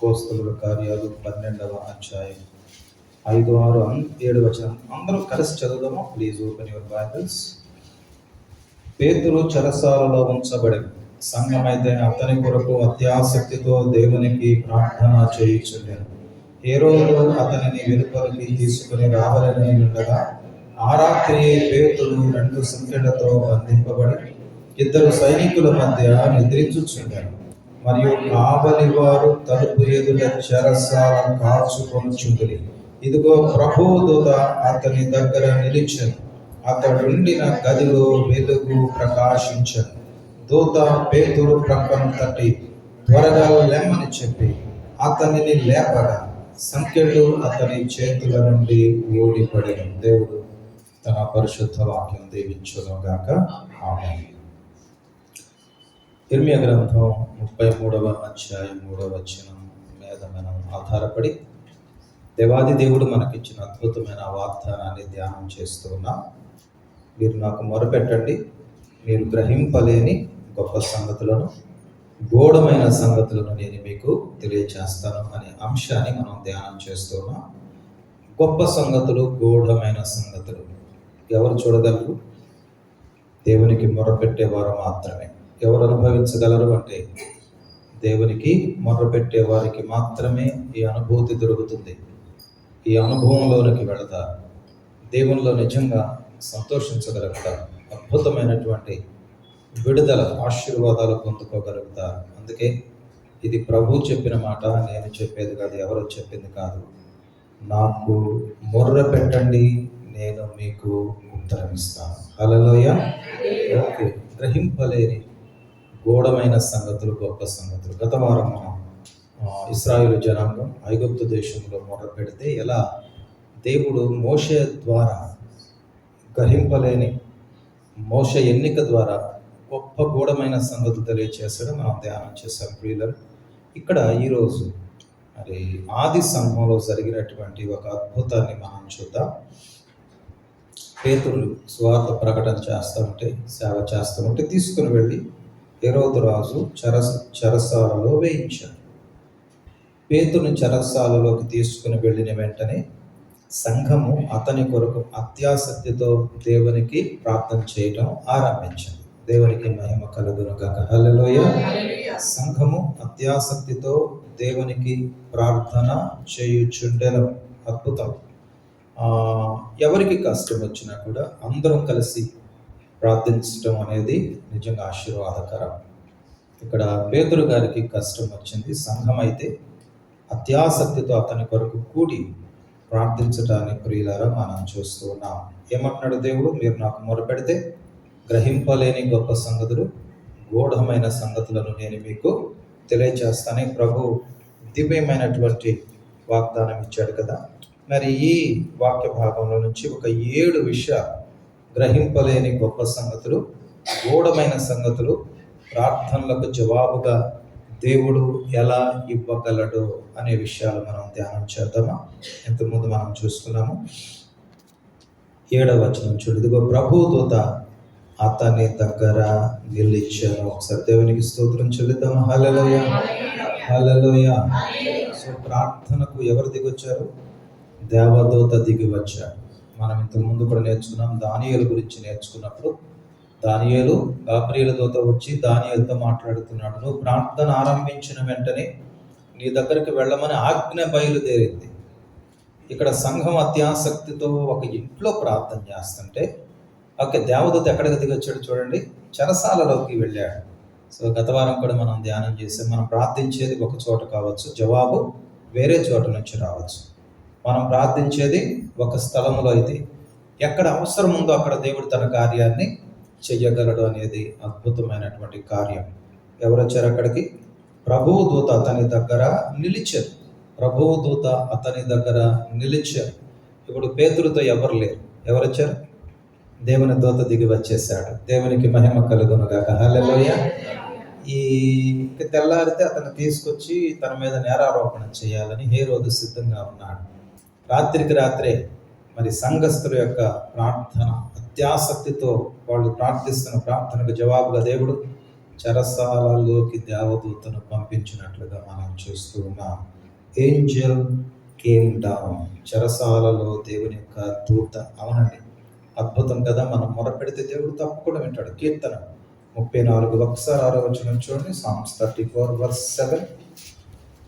అపోస్తుల కార్యాలు పన్నెండవ అధ్యాయం ఐదు ఆరు ఏడు వచనం. అందరూ కలిసి చదువుదామా? ప్లీజ్ ఓపెన్ యువర్ బైబిల్స్ పేతులు చెరసాలలో ఉంచబడి సంఘమైతే అతని కొరకు అత్యాసక్తితో దేవునికి ప్రార్థన చేయించలేదు ఏ రోజు అతనిని వెలుపలికి తీసుకుని రావాలని ఉండగా ఆ రాత్రి పేతులు రెండు సంఖ్యలతో బంధింపబడి ఇద్దరు సైనికుల మధ్య నిద్రించుచుండారు మరియు కావలి వారు తలుపు ఎదుట చెరసాల కాచుకొనుచుండిరి ఇదిగో ప్రభువు దూత అతని దగ్గర నిలిచను. అతడుండిన గదిలో వెలుగు ప్రకాశించను. దూత పేతురు ప్రక్కన తట్టి త్వరగా లేమని చెప్పి అతనిని లేపగా సంఖ్యలు అతని చేతుల నుండి ఓడిపడిన దేవుడు తన పరిశుద్ధ వాక్యం దీవించును ఆమె ఇర్మియ గ్రంథం ముప్పై మూడవ అధ్యాయం మూడవ వచనం మీద మనం ఆధారపడి దేవాది దేవుడు మనకిచ్చిన అద్భుతమైన వాగ్దానాన్ని ధ్యానం చేస్తున్నా. మీరు నాకు మొరపెట్టండి. మీరు గ్రహింపలేని గొప్ప సంగతులను గోడమైన సంగతులను నేను మీకు తెలియచేస్తాను అనే అంశాన్ని మనం ధ్యానం చేస్తున్నాం. గొప్ప సంగతులు గూఢమైన సంగతులు ఎవరు చూడగలరు? దేవునికి మొరపెట్టేవారు మాత్రమే. ఎవరు అనుభవించగలరు అంటే దేవునికి మొర్రపెట్టే వారికి మాత్రమే ఈ అనుభూతి దొరుకుతుంది. ఈ అనుభవంలోనికి వెళతా దేవునిలో నిజంగా సంతోషించగలుగుతారు అద్భుతమైనటువంటి విడుదల ఆశీర్వాదాలు పొందుకోగలుగుతారు అందుకే ఇది ప్రభు చెప్పిన మాట నేను చెప్పేది కాదు ఎవరో చెప్పింది కాదు. నాకు మొర్ర పెట్టండి నేను మీకు ఉత్తరం ఇస్తాను ఓకే గ్రహింపలేని గూఢమైన సంగతులు గొప్ప సంగతులు. గత వారం మనం ఆ, జనాంగం ఐగుప్తు దేశంలో మొదలు పెడితే ఎలా? దేవుడు మోషే ద్వారా గ్రహింపలేని మోష ఎన్నిక ద్వారా గొప్ప గూఢమైన సంగతులు తెలియచేసాడు మనం ధ్యానం చేశాం ప్రియులను ఇక్కడ ఈరోజు మరి ఆది సంఘంలో జరిగినటువంటి ఒక అద్భుతాన్ని మనం చూద్దాం. పేతులు స్వార్థ ప్రకటన చేస్తూ ఉంటే సేవ చేస్తూ ఉంటే తీసుకుని వెళ్ళి హెరోదు రాజు చెరస చెరసాలలో వేయించాడు. పేతుని చెరసాలలోకి తీసుకుని వెళ్ళిన వెంటనే సంఘము అతని కొరకు అత్యాసక్తితో దేవునికి ప్రార్థన చేయడం ఆరంభించింది. దేవునికి మహిమ కలుగును గాక. హల్లెలూయా. సంఘము అత్యాసక్తితో దేవునికి ప్రార్థన చేయుచుండెను. అద్భుతం. ఎవరికి కష్టం వచ్చినా కూడా అందరం కలిసి ప్రార్థించడం అనేది నిజంగా ఆశీర్వాదకరం. ఇక్కడ పేదరు గారికి కష్టం వచ్చింది. సంఘం అయితే అత్యాసక్తితో అతని కొరకు కూడి ప్రార్థించడానికి ప్రియులారా మనం చూస్తూ ఉన్నాం. ఏమంటున్నాడు దేవుడు? మీరు నాకు మొరపెడితే గ్రహింపలేని గొప్ప సంగతులు గూఢమైన సంగతులను నేను మీకు తెలియచేస్తాను. ప్రభు దివ్యమైనటువంటి వాగ్దానం ఇచ్చాడు కదా. మరి ఈ వాక్య భాగంలో నుంచి ఒక ఏడు విషయాలు గ్రహింపలేని గొప్ప సంగతులు గూఢమైన సంగతులు ప్రార్థనలకు జవాబుగా దేవుడు ఎలా ఇవ్వగలడు అనే విషయాలు మనం ధ్యానం చేద్దామా? ఇంతకుముందు మనం చూస్తున్నాము. ఏడవ వచనం చూడు. ఇదిగో ప్రభు దూత అతని దగ్గర నిలిచాను. ఒకసారి దేవునికి స్తోత్రం చెల్లిద్దామా హల్లెలూయ. హల్లెలూయ. సో ప్రార్థనకు ఎవరు దిగొచ్చారు? దేవదూత దిగి వచ్చాడు. మనం ఇంతకు ముందు కూడా నేర్చుకున్నాం. దానియలు గురించి నేర్చుకున్నప్పుడు దానియలు గాబ్రియల దూత వచ్చి దానియలతో మాట్లాడుతున్నాడు. నువ్వు ప్రార్థన ఆరంభించిన వెంటనే నీ దగ్గరికి వెళ్ళమని ఆజ్ఞ బయలుదేరింది. ఇక్కడ సంఘం అత్యాసక్తితో ఒక ఇంట్లో ప్రార్థన చేస్తుంటే ఓకే దేవదూత ఎక్కడికి దిగొచ్చాడు చూడండి. చెరసాలలోకి వెళ్ళాడు. సో గత వారం కూడా మనం ధ్యానం చేసాం. మనం ప్రార్థించేది ఒక చోట కావచ్చు జవాబు వేరే చోట నుంచి రావచ్చు. మనం ప్రార్థించేది ఒక స్థలంలో అయితే ఎక్కడ అవసరం ఉందో అక్కడ దేవుడు తన కార్యాన్ని చెయ్యగలడు అనేది అద్భుతమైనటువంటి కార్యం. ఎవరొచ్చారు అక్కడికి? ప్రభువు దూత అతని దగ్గర నిలిచారు. ప్రభువు దూత అతని దగ్గర నిలిచారు. ఇప్పుడు పేతురుతో ఎవరు లేరు? ఎవరొచ్చారు? దేవుని దూత దిగి వచ్చేసాడు దేవునికి మహిమ కలుగును గాక ఈ తెల్లారితే అతను తీసుకొచ్చి తన మీద నేరారోపణ చేయాలని హేరోదు సిద్ధంగా ఉన్నాడు. రాత్రికి రాత్రే మరి సంఘస్థుల యొక్క ప్రార్థన అత్యాసక్తితో వాళ్ళు ప్రార్థిస్తున్న ప్రార్థనకు జవాబుగా దేవుడు చరసాలలోకి దేవదూతను పంపించినట్లుగా మనం చూస్తూ ఉన్నాం. ఏంజల్ కేమ్ డౌన్ చరసాలలో దేవుని యొక్క దూత అవునండి. అద్భుతం కదా మనం మొరపెడితే దేవుడు తప్పకుండా వింటాడు. కీర్తన ముప్పై నాలుగు ఒకసారి ఆరో వచ్చిన చూడండి. Songs thirty four verse seven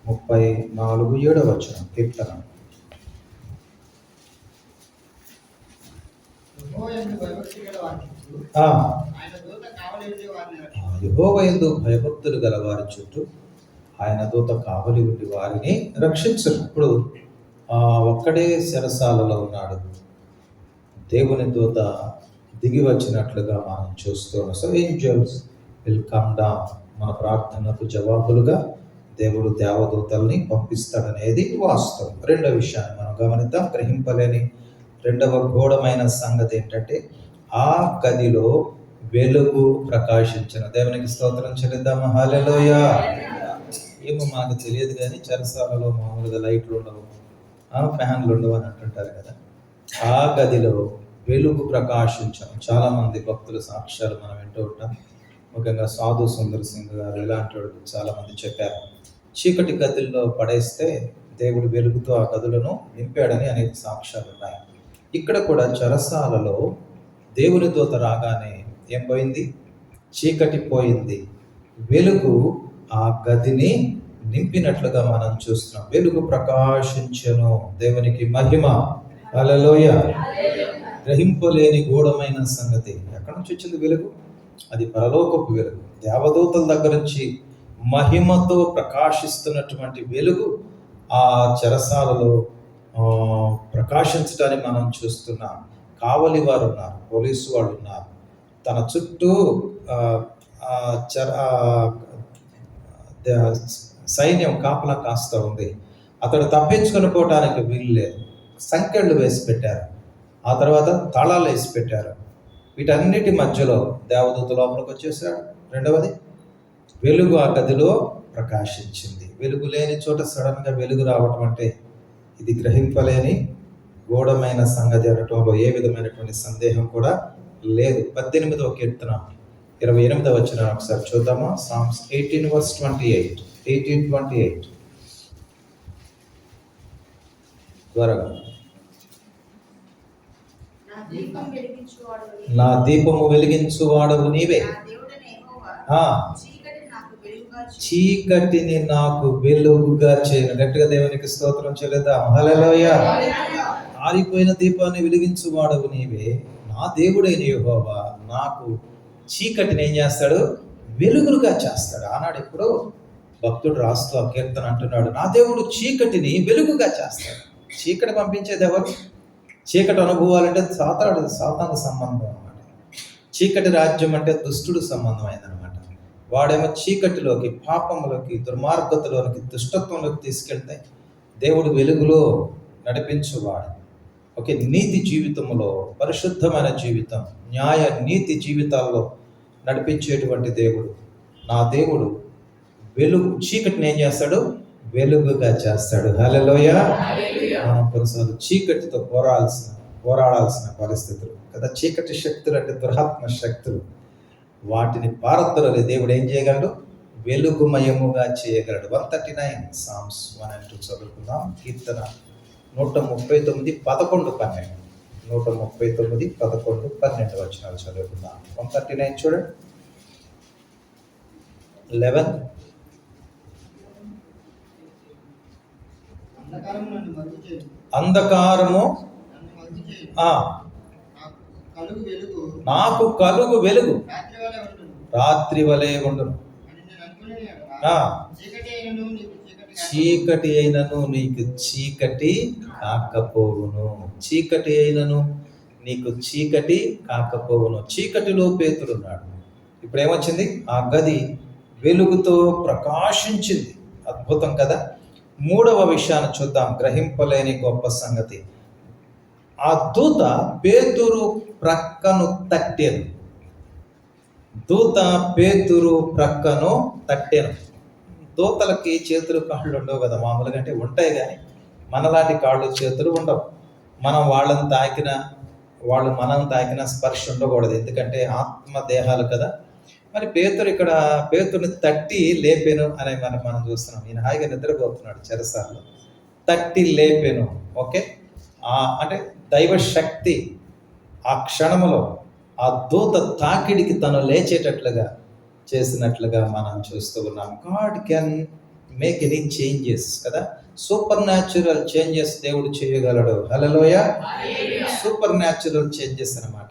ముప్పై నాలుగు ఏడో వచ్చిన కీర్తన యెహోవాయందు భయభక్తి గల వారి చుట్టూ ఆ, ఆయన దూత కావలి ఉండి వారిని ఆ, రక్షించును. యెహోవా యందు భయభక్తులు గల వారి చుట్టూ ఆయన దూత కావలి ఉండి వారిని రక్షించరు ఇప్పుడు ఆ, ఒక్కడే శరసాలలో ఉన్నాడు. దేవుని దూత దిగి వచ్చినట్లుగా మనం చూస్తున్నాం so angels will come down మన ప్రార్థనకు జవాబులుగా దేవుడు దేవదూతల్ని పంపిస్తాడనేది వాస్తవం. రెండవ విషయాన్ని మనం గమనిద్దాం. గ్రహింపలేని రెండవ ఘోరమైన సంగతి ఏంటంటే ఆ గదిలో వెలుగు ప్రకాశించిన. దేవునికి స్తోత్రం చెల్లిద్దామా. హాలలోయ ఏమో మనకు తెలియదు కానీ చరసాలలో మామూలుగా లైట్లు ఉండవు. ఆ ఫ్యాన్లు ఉండవు అని అంటుంటారు కదా. ఆ గదిలో వెలుగు ప్రకాశించడం చాలా మంది భక్తుల సాక్ష్యాలు మనం వింటూ ఉంటాం. ముఖ్యంగా సాధు సుందర్ సింగ్ గారు ఇలాంటి వాళ్ళు చాలా మంది చెప్పారు. చీకటి గదుల్లో పడేస్తే దేవుడు వెలుగుతో ఆ గదులను నింపాడని అనేక సాక్ష్యాలు ఉన్నాయి. ఇక్కడ కూడా చెరసాలలో దేవుని దూత రాగానే ఏం పోయింది? చీకటి పోయింది. వెలుగు ఆ గదిని నింపినట్లుగా మనం చూస్తున్నాం. వెలుగు ప్రకాశించను దేవునికి మహిమ. అలలోయ గ్రహింపలేని గూఢమైన సంగతి. ఎక్కడి నుంచి వచ్చింది వెలుగు? అది పరలోకపు వెలుగు. దేవదూతల దగ్గర నుంచి మహిమతో ప్రకాశిస్తున్నటువంటి వెలుగు ఆ చెరసాలలో ప్రకాశించడానికి మనం చూస్తున్నాం. కావలి వారు ఉన్నారు పోలీసు వాళ్ళు ఉన్నారు. తన చుట్టూ చర సైన్యం కాపలా కాస్త ఉంది. అతడు తప్పించుకొని పోవడానికి వీలు లేదు. సంకెళ్ళు వేసి పెట్టారు. ఆ తర్వాత తాళాలు వేసి పెట్టారు. వీటన్నిటి మధ్యలో దేవదూత లోపలికి వచ్చేసాడు. రెండవది వెలుగు ఆ గదిలో ప్రకాశించింది. వెలుగు లేని చోట సడన్గా వెలుగు రావటం అంటే ఇది గ్రహింపలేని గూఢమైన సంగతి అనటంలో ఏ విధమైనటువంటి సందేహం కూడా లేదు. పద్దెనిమిదవ కీర్తన ఇరవై ఎనిమిదవ వచ్చిన ఒకసారి చూద్దామా? Psalms eighteen verse twenty eight eighteen twenty eight త్వరగా నా దీపము వెలిగించు వాడవు నీవే నా దేవుడైన యెహోవా ఆ. చీకటిని నాకు వెలుగుగా చేయును. చీకటిని నాకు వెలుగుగా చేయను. గట్టిగా దేవునికి స్తోత్రం చెల్లిద్దాం. హల్లెలూయ. ఆరిపోయిన దీపాన్ని వెలిగించువాడవు నీవే. నా దేవుడైన యెహోవా నాకు చీకటిని ఏం చేస్తాడు? వెలుగులుగా చేస్తాడు. ఆనాడు ఎప్పుడో భక్తుడు రాస్తూ ఆ కీర్తన అంటున్నాడు. నా దేవుడు చీకటిని వెలుగుగా చేస్తాడు. చీకటి పంపించేది ఎవరు? చీకటి అనుభవాలంటే సాతాడు సాతాను సంబంధం అన్నమాట. చీకటి రాజ్యం అంటే దుష్టుడు సంబంధమైందనమాట వాడేమో చీకటిలోకి పాపంలోకి దుర్మార్గతలోకి దుష్టత్వంలోకి తీసుకెళ్తే దేవుడు వెలుగులో నడిపించువాడు. ఓకే నీతి జీవితంలో పరిశుద్ధమైన జీవితం న్యాయ నీతి జీవితాల్లో నడిపించేటువంటి దేవుడు. నా దేవుడు వెలుగు చీకటిని ఏం చేస్తాడు? వెలుగుగా చేస్తాడు. హలోయ మనం కొన్నిసార్లు చీకటితో పోరాడాల్సిన పోరాడాల్సిన పరిస్థితులు. కదా చీకటి శక్తులు అంటే దురాత్మ శక్తులు. వాటిని పారద్రోలి దేవుడు ఏం చేయగలడు? వెలుగుమయముగా చేయగలడు. One thirty nine psalms one and two చదువుకుందాం. కీర్తన నూట ముప్పై తొమ్మిది పదకొండు పన్నెండు. నూట ముప్పై తొమ్మిది పదకొండు పన్నెండు వచనాలు చదువుకుందాం. వన్ థర్టీ నైన్ చూడండి. లెవెన్ అంధకారము నన్ను మరుగు చేయు ఆ నాకు కలుగు వెలుగు. రాత్రి వలె ఉండును. చీకటి అయినను నీకు చీకటి కాకపోవును. చీకటి అయినను నీకు చీకటి కాకపోవును. చీకటిలో పేతుడున్నాడు ఇప్పుడు ఏమొచ్చింది ఆ గది వెలుగుతో ప్రకాశించింది. అద్భుతం కదా? మూడవ విషయాన్ని చూద్దాం. గ్రహింపలేని గొప్ప సంగతి. ఆ దూత పేతురు ప్రక్కను తట్టెను. దూత పేతురు ప్రక్కను తట్టెను. దూతలకి చేతులు కాళ్ళు ఉండవు కదా మామూలుగా అంటే ఉంటాయి కానీ మనలాంటి కాళ్ళు చేతులు ఉండవు. మనం వాళ్ళని తాకిన వాళ్ళు మనం తాకిన స్పర్శ ఉండకూడదు. ఎందుకంటే ఆత్మ దేహాలు కదా. మరి పేతురు ఇక్కడ పేతుని తట్టి లేపెను అనే మనం మనం చూస్తున్నాం. ఈయన హాయిగా నిద్రపోతున్నాడు చెరసాల్లో. తట్టి లేపెను ఓకే? అంటే దైవ శక్తి ఆ క్షణములో ఆ దూత తాకిడికి తను లేచేటట్లుగా చేసినట్లుగా మనం చూస్తూ ఉన్నాం. God can make any changes కదా? సూపర్ న్యాచురల్ చేంజెస్ దేవుడు చేయగలడు. హలోయ సూపర్ న్యాచురల్ చేంజెస్ అనమాట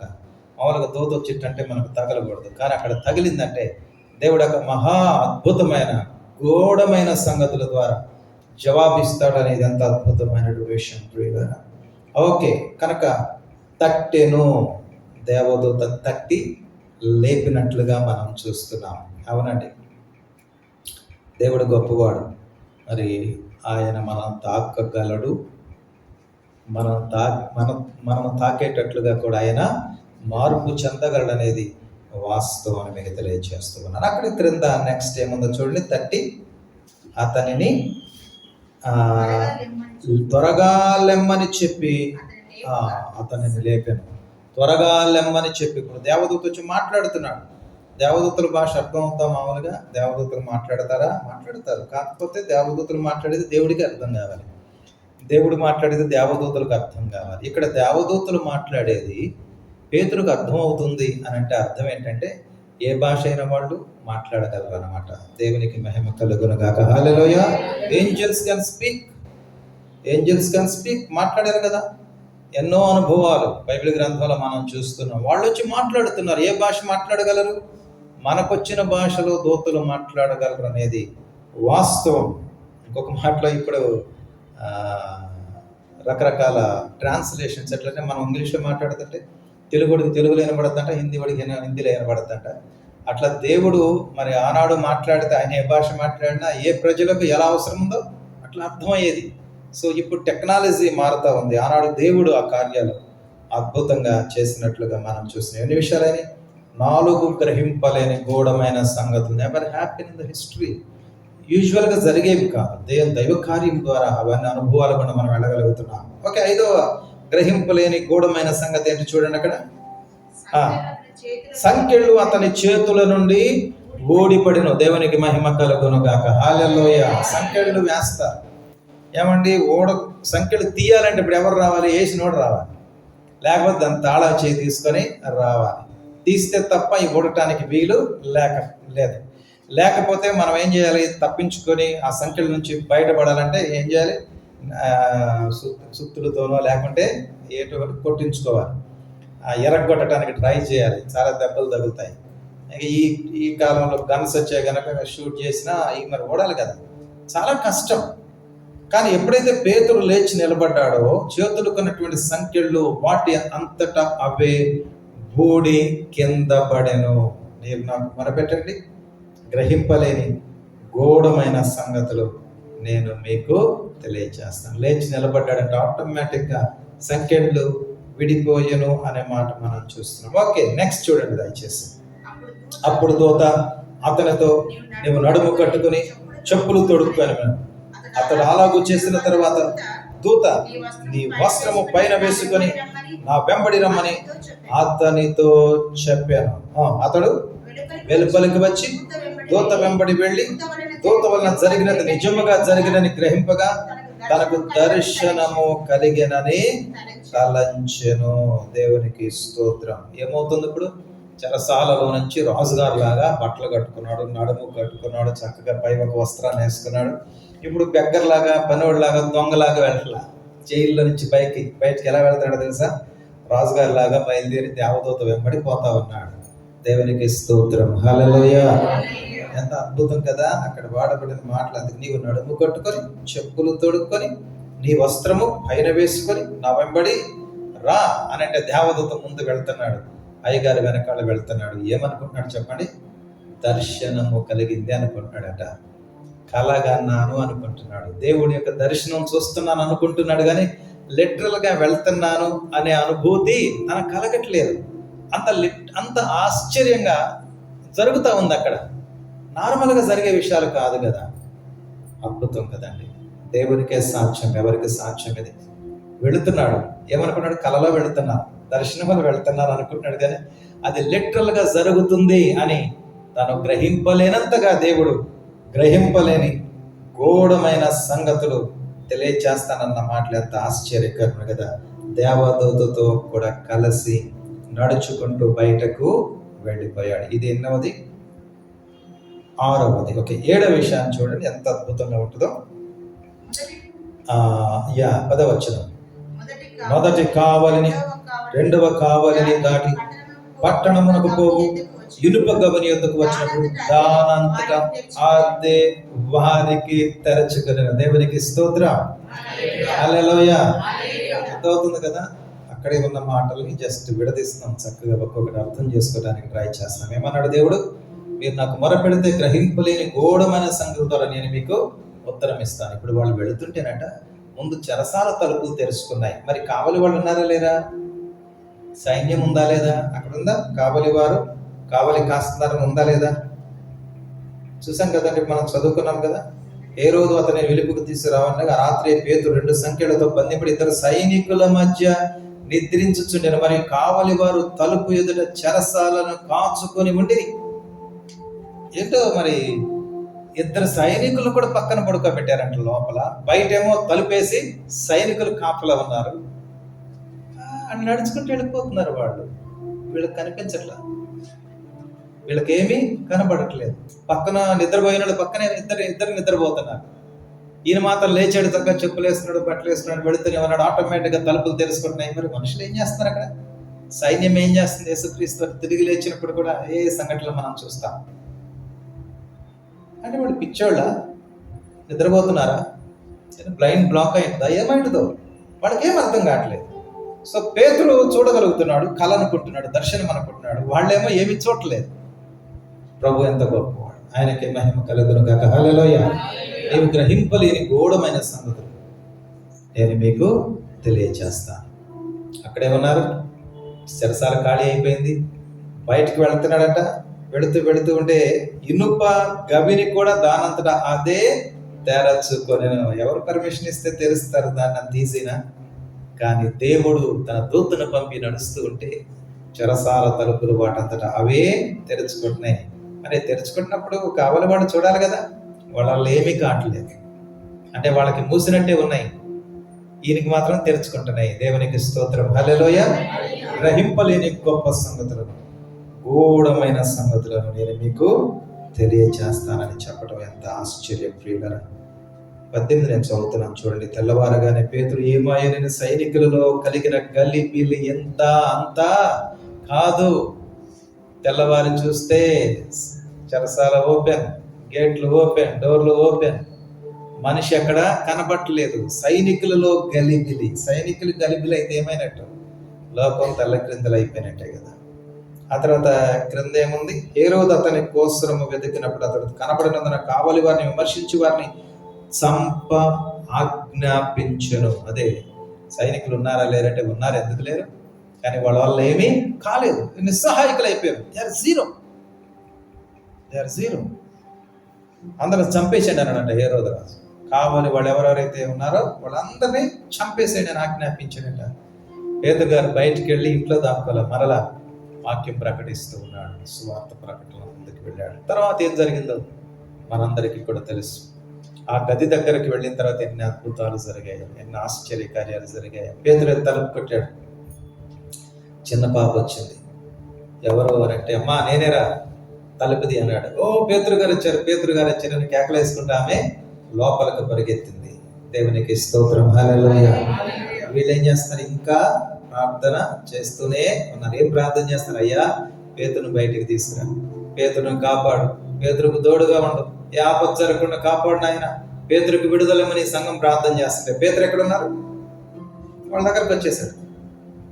మామూలుగా దూత వచ్చిందంటే మనకు తగలకూడదు. కానీ అక్కడ తగిలిందంటే దేవుడు ఒక మహా అద్భుతమైన గూఢమైన సంగతుల ద్వారా జవాబిస్తాడు అనేది ఎంత అద్భుతమైన విషయం ప్రియులారా. ఓకే కనుక తట్టెను దేవదూత తట్టి లేపినట్లుగా మనం చూస్తున్నాం. అవునండి. దేవుడు గొప్పవాడు. మరి ఆయన మనం తాకగలడు. మనం తా మనం మనం తాకేటట్లుగా కూడా ఆయన మార్పు చెందగలడు అనేది వాస్తవం అని మీకు తెలియజేస్తూ ఉన్నాను. అక్కడ క్రింద నెక్స్ట్ ఏముందో చూడండి. తట్టి అతనిని ఆ, త్వరగా లెమ్మని చెప్పి అతనిని లేపాను. త్వరగా లెమ్మని చెప్పి ఇప్పుడు దేవదూత వచ్చి మాట్లాడుతున్నాడు. దేవదూతల భాష అర్థం అవుతా మామూలుగా? దేవదూతలు మాట్లాడతారా? మాట్లాడతారు. కాకపోతే దేవదూతలు మాట్లాడేది దేవుడికి అర్థం కావాలి. దేవుడు మాట్లాడేది దేవదూతలకు అర్థం కావాలి. ఇక్కడ దేవదూతలు మాట్లాడేది పేతులకు అర్థం అవుతుంది అని అంటే అర్థం ఏంటంటే ఏ భాష అయిన వాళ్ళు మాట్లాడగలరు అనమాట దేవునికి మహిమ కలుగునగాక hallelujah angels can speak angels can speak మాట్లాడారు కదా. ఎన్నో అనుభవాలు బైబిల్ గ్రంథంలో మనం చూస్తున్నాం. వాళ్ళు వచ్చి మాట్లాడుతున్నారు. ఏ భాష మాట్లాడగలరు? మనకొచ్చిన భాషలో దోతులు మాట్లాడగలరు అనేది వాస్తవం. ఇంకొక మాటలో ఇప్పుడు రకరకాల ట్రాన్స్లేషన్స్ ఎట్లంటే మనం ఇంగ్లీష్లో మాట్లాడుతుంటే తెలుగుడికి తెలుగులో వినబడుతుంట హిందీ వాడికి హిందీలో వినబడుతుంట అట్లా దేవుడు మరి ఆనాడు మాట్లాడితే ఆయన ఏ భాష మాట్లాడినా ఏ ప్రజలకు ఎలా అవసరం ఉందో అట్లా అర్థమయ్యేది. సో ఇప్పుడు టెక్నాలజీ మారుతూ ఉంది. ఆనాడు దేవుడు ఆ కార్యాలు అద్భుతంగా చేసినట్లుగా మనం చూసిన ఎన్ని విషయాలని నాలుగు గ్రహింపలేని గూఢమైన సంగతులు. Never happen in the history యూజువల్గా జరిగేవి కాదు. దేవుని దైవ కార్యం ద్వారా అవన్నీ అనుభవాలు కూడా మనం వెళ్ళగలుగుతున్నాం. ఓకే ఐదవ గ్రహింపలేని గూఢమైన సంగతి ఏంటి చూడండి అక్కడ. సంఖ్యలు అతని చేతుల నుండి ఓడిపడిన దేవునికి మహిమ కలుగును గాక. హాలెల్లోయ సంఖ్యలు వేస్తారు ఏమండి ఓడ సంఖ్యలు తీయాలంటే ఇప్పుడు ఎవరు రావాలి? వేసినోడు రావాలి. లేకపోతే దాని తాళం చేయి తీసుకొని రావాలి. తీస్తే తప్ప ఈ ఊడటానికి వీలు లేక లేదు. లేకపోతే మనం ఏం చేయాలి? తప్పించుకొని ఆ సంఖ్యల నుంచి బయటపడాలంటే ఏం చేయాలి? సుత్తులతోనో లేకుంటే ఏటో కొట్టించుకోవాలి. ఆ ఎరగొట్టడానికి ట్రై చేయాలి. చాలా దెబ్బలు తగులుతాయి. ఈ ఈ కాలంలో గన్స్ వచ్చే కనుక షూట్ చేసినా ఈ మరి ఓడాలి కదా. చాలా కష్టం. కానీ ఎప్పుడైతే పేతురు లేచి నిలబడ్డాడో చేతులుకున్నటువంటి సంఖ్యలు వాటి అంతటా అవే బూడి కింద పడెను. నేను నాకు మొరపెట్టండి. గ్రహింపలేని గూఢమైన సంగతులు నేను మీకు తెలియజేస్తాను. లేచి నిలబడ్డాడంటే ఆటోమేటిక్గా సంఖ్యలు విడిపోయెను అనే మాట మనం చూస్తున్నాం. ఓకే నెక్స్ట్ చూడండి దయచేసి. అప్పుడు దోత అతనితో నువ్వు నడుము కట్టుకుని చెప్పులు తొడుక్కొని అతడు అలాగూ చేసిన తర్వాత దూత నీ వస్త్రము పైన వేసుకొని నా వెంబడి రమ్మని అతనితో చెప్పాను. అతడు వెలుపలికి వచ్చి దూత వెంబడి వెళ్ళి దూత వలన జరిగినది నిజముగా జరిగినని గ్రహింపగా తనకు దర్శనము కలిగినని తలంచెను. దేవునికి స్తోత్రం. ఏమవుతుంది ఇప్పుడు? చెరసాలలో నుంచి రాజుగారు లాగా బట్టలు కట్టుకున్నాడు నడుము కట్టుకున్నాడు చక్కగా పై ఒక వస్త్రాన్ని వేసుకున్నాడు. ఇప్పుడు బెగ్గర్లాగా పనివాడిలాగా దొంగలాగా వెళ్ళట్లా. జైల్లో నుంచి పైకి బయటికి ఎలా వెళ్తాడో తెలుసా? రాజుగారి లాగా బయలుదేరి దేవదూత వెంబడి పోతా ఉన్నాడు. దేవునికి స్తోత్రం. హల్లెలూయ. ఎంత అద్భుతం కదా. అక్కడ వాడబడిన మాటలు అందుకు నీవు నడుము కట్టుకొని చెప్పులు తొడుక్కొని నీ వస్త్రము పైన వేసుకొని నా వెంబడి రా అని అంటే దేవదూత ముందు వెళ్తున్నాడు. అయ్యగారి వెనకాల వెళ్తున్నాడు. ఏమనుకుంటున్నాడు చెప్పండి? దర్శనము కలిగింది అనుకుంటున్నాడట. కలగన్నాను అనుకుంటున్నాడు. దేవుడి యొక్క దర్శనం చూస్తున్నాను అనుకుంటున్నాడు కానీ లిటరల్గా వెళ్తున్నాను అనే అనుభూతి తనకు కలగట్లేదు. అంత లిట్ అంత ఆశ్చర్యంగా జరుగుతూ ఉంది అక్కడ. నార్మల్గా జరిగే విషయాలు కాదు కదా. అద్భుతం కదండి. దేవునికే సాక్ష్యం ఎవరికి సాక్ష్యం ఇది? వెళుతున్నాడు. ఏమనుకున్నాడు? కలలో వెళుతున్నాను దర్శనంలో వెళ్తున్నాను అనుకుంటున్నాడు కానీ అది లిటరల్గా జరుగుతుంది అని తను గ్రహింపలేనంతగా దేవుడు గ్రహింపలేని గూఢమైన సంగతులు తెలియచేస్తానన్న మాటలు ఎంత ఆశ్చర్యకరమే కదా. దేవదూతతో కూడా కలిసి నడుచుకుంటూ బయటకు వెళ్ళిపోయాడు. ఇది ఎన్నవది ఆరవది. ఓకే ఏడవ విషయాన్ని చూడండి. ఎంత అద్భుతంగా ఉంటుందో. యా పదవచనం మొదటి మొదటి కావలిని రెండవ కావలిని దాటి పట్టణమునకు పోవు. ఇనుప గవని యొద్దకు వచ్చినప్పుడు దానంతటా అదే వారికి తెరచుకుని దేవునికి స్తోత్ర. అలలోయ అర్థమవుతుంది కదా? అక్కడే ఉన్న మాటల్ని జస్ట్ విడదీస్తున్నాం చక్కగా ఒక్కొక్కటి అర్థం చేసుకోవడానికి ట్రై చేస్తున్నాం. ఏమన్నాడు దేవుడు? మీరు నాకు మొరపెడితే గ్రహింపలేని గోడమైన సంగతి ద్వారా నేను మీకు ఉత్తరం ఇస్తాను. ఇప్పుడు వాళ్ళు వెళుతుంటేనట ముందు చెరసాల తలుపులు తెరుచుకున్నాయి. మరి కావలి వాళ్ళు ఉన్నారా లేరా? సైన్యం ఉందా లేదా? అక్కడ ఉందా? కావలి వారు? కావలి కాస్తున్నారని ఉందా లేదా? చూసాం కదండి మనం చదువుకున్నాం కదా. ఏ రోజు అతని వెలుపుకు తీసుకురావన్నగా రాత్రి పేతురు రెండు సంఖ్యలతో బంధింపడి ఇద్దరు సైనికుల మధ్య నిద్రించుచుండెను. మరి కావలి వారు తలుపు ఎదుట చెరసాలను కాచుకొని ఉండి ఏంటో మరి ఇద్దరు సైనికులు కూడా పక్కన పడుకోబెట్టారంట లోపల. బయటేమో తలుపేసి సైనికులు కాపలా ఉన్నారు. అని నడుచుకుంటూ వెళ్ళిపోతున్నారు వాళ్ళు. వీళ్ళకి కనిపించట్లా. వీళ్ళకేమీ కనబడట్లేదు. పక్కన నిద్రపోయిన వాళ్ళు పక్కనే ఇద్దరు ఇద్దరు నిద్రపోతున్నారు. ఈయన మాత్రం లేచాడు తగ్గ చెప్పులు వేస్తున్నాడు బట్టలు వేస్తున్నాడు వెళుతూనే ఉన్నాడు. ఆటోమేటిక్గా తలుపులు తెరుచుకుంటున్నాయి. మరి మనుషులు ఏం చేస్తున్నారు అక్కడ? సైన్యం ఏం చేస్తుంది? యేసుక్రీస్తు తిరిగి లేచినప్పుడు కూడా ఏ సంఘటనలు మనం చూస్తాం? అంటే వాళ్ళు పిచ్చోళ్ళ? నిద్రపోతున్నారా? బ్లైండ్ బ్లాక్ అయిందా. ఏమైందో వాళ్ళకేం అర్థం కావట్లేదు. సో పేతుడు చూడగలుగుతున్నాడు కళ అనుకుంటున్నాడు దర్శనం అనుకుంటున్నాడు వాళ్ళేమో ఏమి చూడలేదు ప్రభు ఎంత గొప్పవాడు. ఆయనకి మహిమ కలుగును కాక హల్లెలూయ. నీవు గ్రహింపలేని గూఢమైన సంగతులు నేను మీకు తెలియచేస్తాను. అక్కడేమన్నారు చెరసాల ఖాళీ అయిపోయింది. బయటికి వెళ్తున్నాడట. వెళుతూ వెళుతూ ఉంటే ఇనుప గవిని కూడా దానంతటా అదే తెరచుకొని ఎవరు పర్మిషన్ ఇస్తే తెరుస్తారు దాన్ని? తీసినా కానీ దేవుడు తన దూతను పంపి నడుస్తూ ఉంటే చెరసాల తలుపులు వాటంతటా అవే తెరుచుకుంటున్నాయి. మరి తెరుచుకుంటున్నప్పుడు కావాలి వాళ్ళు చూడాలి కదా. వాళ్ళు ఏమీ కావట్లేదు. అంటే వాళ్ళకి మూసినట్టే ఉన్నాయి. ఈయనకి మాత్రం తెరుచుకుంటున్నాయి. దేవునికి స్తోత్రం. హల్లెలూయ. గ్రహింపలేని గొప్ప సంగతులను గూఢమైన సంగతులను నేను మీకు తెలియచేస్తానని చెప్పడం ఎంత ఆశ్చర్య ప్రియులరా. పద్దెనిమిది నేను చదువుతున్నాను చూడండి. తెల్లవారగానే పేతురు ఏమాయనని సైనికులలో కలిగిన గల్లి బిల్లి ఎంత అంత కాదు. తెల్లవారి చూస్తే చెరసాల ఓపెన్ గేట్లు ఓపెన్ డోర్లు ఓపెన్. మనిషి అక్కడ కనబట్టలేదు సైనికులలో గలిబిలి. సైనికులు గలిబిలి అయితే ఏమైనట్టు? లోకం తల్ల క్రిందలు అయిపోయినట్టే కదా. ఆ తర్వాత క్రింద ఏముంది ఏ రోజు అతని కోసరము వెతికినప్పుడు అతడు కనపడినందున కావలి వారిని విమర్శించి వారిని సంప ఆజ్ఞాపించను. అదే సైనికులు ఉన్నారా లేరంటే ఉన్నారు ఎందుకు లేరు? కానీ వాళ్ళ వల్ల ఏమీ కాలేదు. నిస్సహాయకులు అయిపోయారు they are zero they are zero అందరూ చంపేసేయండి అన్నాడంట హేరోదరాజు కావాలి వాళ్ళు ఎవరెవరైతే ఉన్నారో వాళ్ళందరినీ చంపేసేయండి అని ఆజ్ఞాపించాడంట. పేద గారు బయటికి వెళ్ళి ఇంట్లో దాక్కోలే మరలా వాక్యం ప్రకటిస్తూ ఉన్నాడు. సువార్త ప్రకటన ముందుకు వెళ్ళాడు. తర్వాత ఏం జరిగిందో మనందరికీ కూడా తెలుసు. ఆ గది దగ్గరికి వెళ్ళిన తర్వాత ఎన్ని అద్భుతాలు జరిగాయి ఎన్ని ఆశ్చర్య కార్యాలు జరిగాయి పేదలు తలుపు కొట్టాడు. చిన్న పాప వచ్చింది. ఎవరు అంటే అమ్మా నేనేరా తలుపుది అన్నాడు. ఓ పేతురు గారు వచ్చారు పేతురు గారు వచ్చారని కేకలేసుకుంటే ఆమె లోపలికి పరిగెత్తింది. దేవునికి స్తోత్రం. హల్లెలూయా. వీళ్ళు ఏం చేస్తున్నారు? ఇంకా ప్రార్థన చేస్తూనే ఉన్నారు. ఏం ప్రార్థన చేస్తారు? అయ్యా పేతును బయటికి తీసుకురా. పేతును కాపాడు. పేతురుకు తోడుగా ఉండు. ఏ ఆపద జరగకుండా కాపాడు ఆయన పేతురుకు విడుదలమని సంఘం ప్రార్థన చేస్తుంటే పేతురు ఎక్కడ ఉన్నారు వాళ్ళ దగ్గరకు వచ్చేసాడు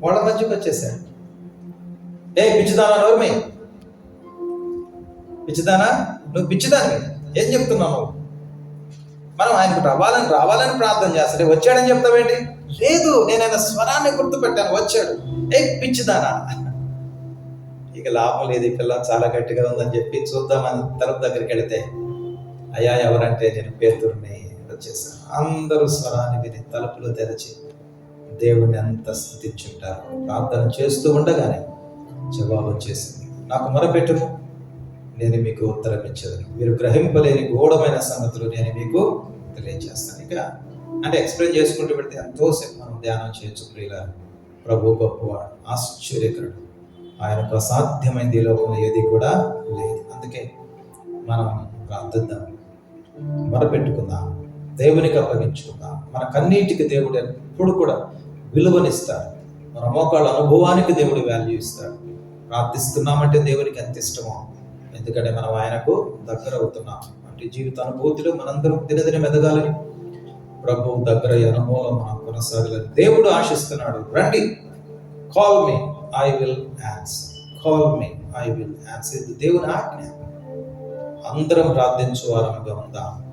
వాళ్ళ మధ్యకి వచ్చేసాడు ఏ పిచ్చిదానా నోర్మి? పిచ్చిదానా? నువ్వు పిచ్చిదానివి. ఏం చెప్తున్నావు నువ్వు? మనం ఆయనకు రావాలని రావాలని ప్రార్థన చేస్తాడు. వచ్చాడని చెప్తావేంటి? లేదు నేను ఆయన స్వరాన్ని గుర్తుపెట్టాను. వచ్చాడు. ఏ పిచ్చిదానా? ఇక లాభం లేదు ఈ పిల్ల చాలా గట్టిగా ఉందని చెప్పి చూద్దామని తలుపు దగ్గరికి వెళితే అయ్యా ఎవరంటే నేను పేదూరిని వచ్చేసాను అందరూ స్వరాన్ని విని తలుపులు తెరచి దేవుణ్ణి అంత స్థుతించుంటారు. ప్రార్థన చేస్తూ ఉండగానే జవాబు వచ్చేసింది నాకు మొరపెట్టుము నేను మీకు ఉత్తరం ఇచ్చేదని. మీరు గ్రహింపలేని గూఢమైన సంగతులు నేను మీకు తెలియజేస్తాను. ఇక అంటే ఎక్స్ప్లెయిన్ చేసుకుంటూ పెడితే ఎంతోసేపు మనం ధ్యానం చేయొచ్చు ప్రియుల ప్రభు గొప్పవాడు ఆశ్చర్యకరుడు. ఆయనకు అసాధ్యమైంది లోపల లోకంలో ఏది కూడా లేదు. అందుకే మనం ప్రార్థిద్దాం. మొరపెట్టుకుందాం. దేవునికి అప్పగించుకుందాం. మన కన్నీటికి దేవుడు ఎప్పుడు కూడా విలువనిస్తాడు. మన మోకాళ్ళ అనుభవానికి దేవుడు వాల్యూ ఇస్తాడు. ప్రార్థిస్తున్నామంటే దేవునికి ఎంత ఇష్టమో. ఎందుకంటే మనం ఆయనకు దగ్గర అవుతున్నాం. అంటే జీవిత అనుభూతిలో మనందరం దినదినం ఎదగాలని ప్రభు దగ్గర ఈ అనుభవం మనం కొనసాగాలని దేవుడు ఆశిస్తున్నాడు. రండి. Call me I will answer call me I will answer ఇది దేవుని ఆజ్ఞ. అందరం ప్రార్థించు వారముగా ఉందాం.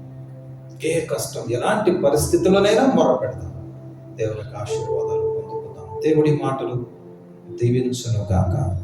ఏ కష్టం ఎలాంటి పరిస్థితుల్లోనైనా మొరపెడదాం. దేవునికి ఆశీర్వాదాలు పొందుకుందాం. దేవుడి మాటలు దీవించును గాక